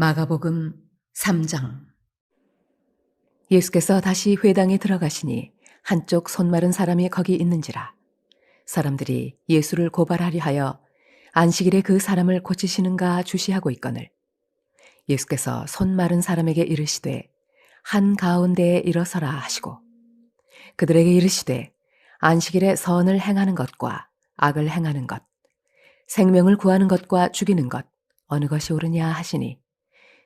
마가복음 3장. 예수께서 다시 회당에 들어가시니 한쪽 손마른 사람이 거기 있는지라. 사람들이 예수를 고발하려 하여 안식일에 그 사람을 고치시는가 주시하고 있거늘. 예수께서 손마른 사람에게 이르시되 한 가운데에 일어서라 하시고 그들에게 이르시되 안식일에 선을 행하는 것과 악을 행하는 것 생명을 구하는 것과 죽이는 것 어느 것이 옳으냐 하시니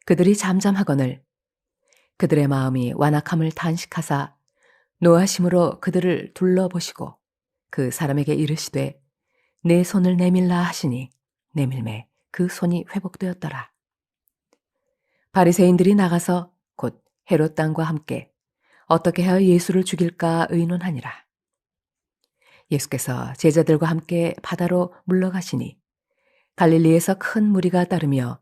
그들이 잠잠하거늘 그들의 마음이 완악함을 단식하사 노하심으로 그들을 둘러보시고 그 사람에게 이르시되 내 손을 내밀라 하시니 내밀매 그 손이 회복되었더라. 바리새인들이 나가서 곧 헤롯 땅과 함께 어떻게 하여 예수를 죽일까 의논하니라. 예수께서 제자들과 함께 바다로 물러가시니 갈릴리에서 큰 무리가 따르며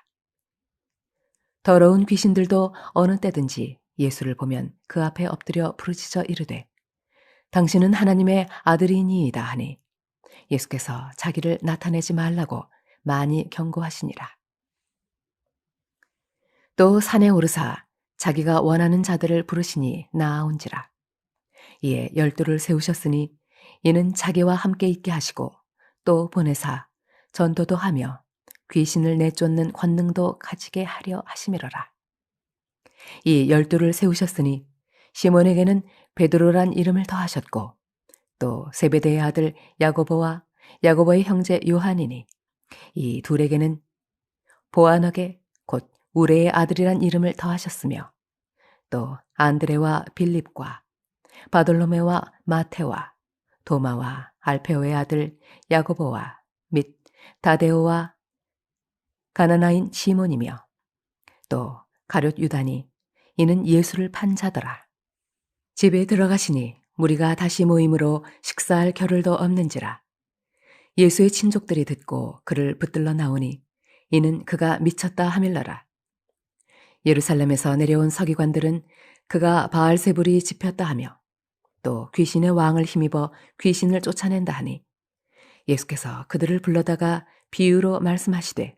더러운 귀신들도 어느 때든지 예수를 보면 그 앞에 엎드려 부르짖어 이르되 당신은 하나님의 아들이니이다 하니 예수께서 자기를 나타내지 말라고 많이 경고하시니라. 또 산에 오르사 자기가 원하는 자들을 부르시니 나아온지라. 이에 열두를 세우셨으니 이는 자기와 함께 있게 하시고 또 보내사 전도도 하며 귀신을 내쫓는 권능도 가지게 하려 하심이로라. 이 열두를 세우셨으니 시몬에게는 베드로란 이름을 더하셨고 또 세베대의 아들 야고보와 야고보의 형제 요한이니 이 둘에게는 보아너게 곧 우레의 아들이란 이름을 더하셨으며 또 안드레와 빌립과 바돌로메와 마테와 도마와 알페오의 아들 야고보와 및 다데오와 가나나인 시몬이며 또 가룟 유다니 이는 예수를 판 자더라. 집에 들어가시니 무리가 다시 모임으로 식사할 겨를도 없는지라. 예수의 친족들이 듣고 그를 붙들러 나오니 이는 그가 미쳤다 하밀러라. 예루살렘에서 내려온 서기관들은 그가 바알세불이 집혔다 하며 또 귀신의 왕을 힘입어 귀신을 쫓아낸다 하니 예수께서 그들을 불러다가 비유로 말씀하시되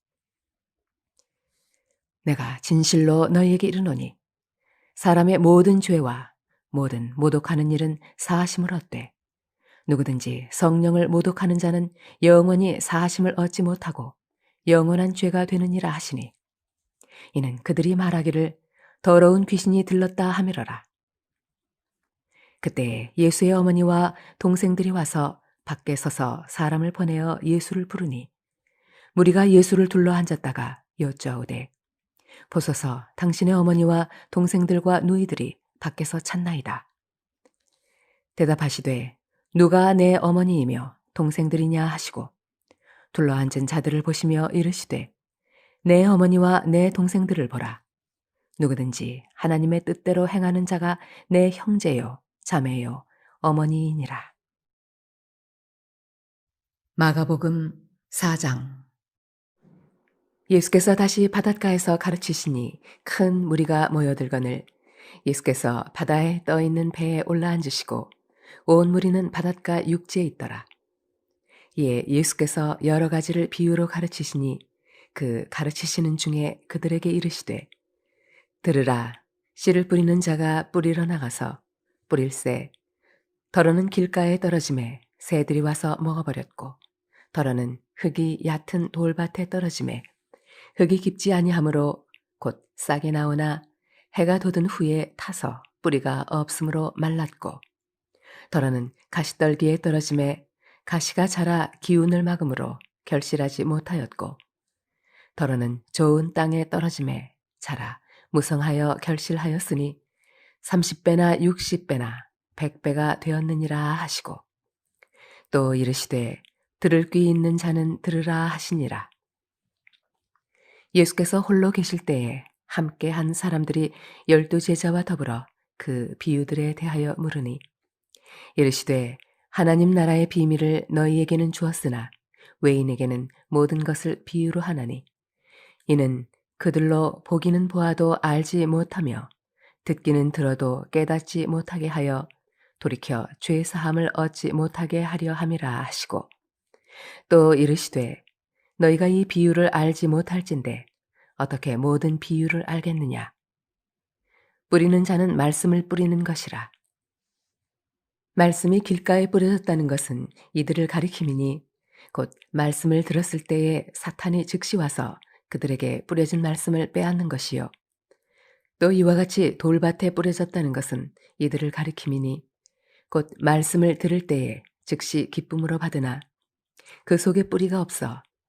내가 진실로 너희에게 이르노니 사람의 모든 죄와 모든 모독하는 일은 사하심을 얻되 누구든지 성령을 모독하는 자는 영원히 사하심을 얻지 못하고 영원한 죄가 되느니라 하시니 이는 그들이 말하기를 더러운 귀신이 들렀다 하미러라. 그때 예수의 어머니와 동생들이 와서 밖에 서서 사람을 보내어 예수를 부르니 무리가 예수를 둘러 앉았다가 여쭈어오되 보소서 당신의 어머니와 동생들과 누이들이 밖에서 찾나이다. 대답하시되 누가 내 어머니이며 동생들이냐 하시고 둘러앉은 자들을 보시며 이르시되 내 어머니와 내 동생들을 보라. 누구든지 하나님의 뜻대로 행하는 자가 내 형제요, 자매요, 어머니이니라. 마가복음 4장 예수께서 다시 바닷가에서 가르치시니 큰 무리가 모여들거늘 예수께서 바다에 떠 있는 배에 올라앉으시고 온 무리는 바닷가 육지에 있더라. 이에 예수께서 여러 가지를 비유로 가르치시니 그 가르치시는 중에 그들에게 이르시되 들으라 씨를 뿌리는 자가 뿌리러 나가서 뿌릴새 덜어는 길가에 떨어짐에 새들이 와서 먹어버렸고 덜어는 흙이 얕은 돌밭에 떨어짐에 흙이 깊지 아니하므로 곧 싹이 나오나 해가 돋은 후에 타서 뿌리가 없으므로 말랐고 더러는 가시떨기에 떨어짐에 가시가 자라 기운을 막음으로 결실하지 못하였고 더러는 좋은 땅에 떨어짐에 자라 무성하여 결실하였으니 30배나 60배나 100배가 되었느니라 하시고 또 이르시되 들을 귀 있는 자는 들으라 하시니라. 예수께서 홀로 계실 때에 함께 한 사람들이 열두 제자와 더불어 그 비유들에 대하여 물으니 이르시되 하나님 나라의 비밀을 너희에게는 주었으나 외인에게는 모든 것을 비유로 하나니 이는 그들로 보기는 보아도 알지 못하며 듣기는 들어도 깨닫지 못하게 하여 돌이켜 죄 사함을 얻지 못하게 하려 함이라 하시고 또 이르시되 너희가 이 비유를 알지 못할진대 어떻게 모든 비유를 알겠느냐? 뿌리는 자는 말씀을 뿌리는 것이라. 말씀이 길가에 뿌려졌다는 것은 이들을 가리킴이니 곧 말씀을 들었을 때에 사탄이 즉시 와서 그들에게 뿌려진 말씀을 빼앗는 것이요. 또 이와 같이 돌밭에 뿌려졌다는 것은 이들을 가리킴이니 곧 말씀을 들을 때에 즉시 기쁨으로 받으나 그 속에 뿌리가 없어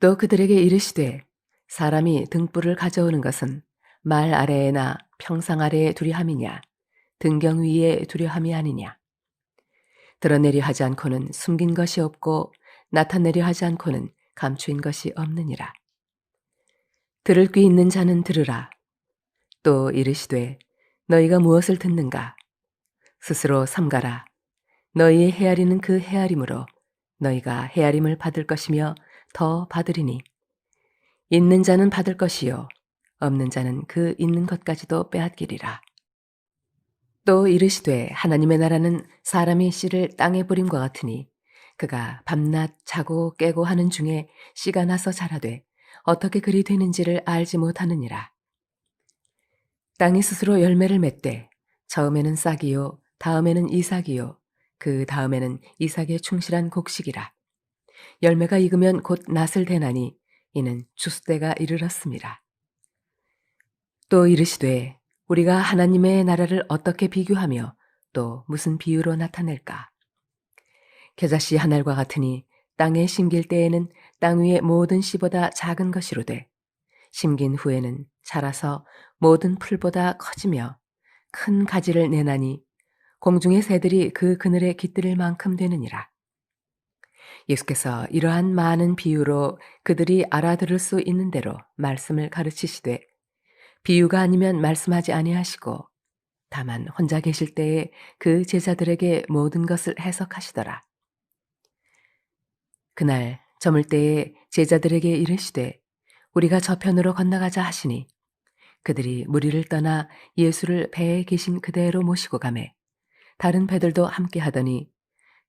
또 그들에게 이르시되 사람이 등불을 가져오는 것은 말 아래에나 평상 아래에 두려함이냐 등경 위에 두려함이 아니냐 드러내려 하지 않고는 숨긴 것이 없고 나타내려 하지 않고는 감추인 것이 없느니라. 들을 귀 있는 자는 들으라. 또 이르시되 너희가 무엇을 듣는가? 스스로 삼가라. 너희의 헤아리는 그 헤아림으로 너희가 헤아림을 받을 것이며 더 받으리니 있는 자는 받을 것이요 없는 자는 그 있는 것까지도 빼앗기리라. 또 이르시되 하나님의 나라는 사람이 씨를 땅에 뿌림과 같으니 그가 밤낮 자고 깨고 하는 중에 씨가 나서 자라되 어떻게 그리 되는지를 알지 못하느니라. 땅이 스스로 열매를 맺되 처음에는 싹이요 다음에는 이삭이요 그 다음에는 이삭의 충실한 곡식이라. 열매가 익으면 곧 낫을 대나니 이는 추수때가 이르렀습니다. 또 이르시되 우리가 하나님의 나라를 어떻게 비교하며 또 무슨 비유로 나타낼까? 겨자씨 한 알과 같으니 땅에 심길 때에는 땅 위의 모든 씨보다 작은 것이로되 심긴 후에는 자라서 모든 풀보다 커지며 큰 가지를 내나니 공중의 새들이 그 그늘에 깃들일 만큼 되느니라. 예수께서 이러한 많은 비유로 그들이 알아들을 수 있는 대로 말씀을 가르치시되 비유가 아니면 말씀하지 아니하시고 다만 혼자 계실 때에 그 제자들에게 모든 것을 해석하시더라. 그날 저물 때에 제자들에게 이르시되 우리가 저편으로 건너가자 하시니 그들이 무리를 떠나 예수를 배에 계신 그대로 모시고 가매 다른 배들도 함께 하더니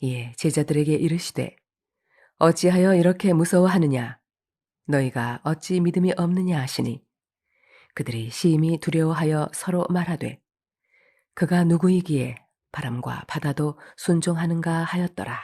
이에 제자들에게 이르시되 어찌하여 이렇게 무서워하느냐 너희가 어찌 믿음이 없느냐 하시니 그들이 심히 두려워하여 서로 말하되 그가 누구이기에 바람과 바다도 순종하는가 하였더라.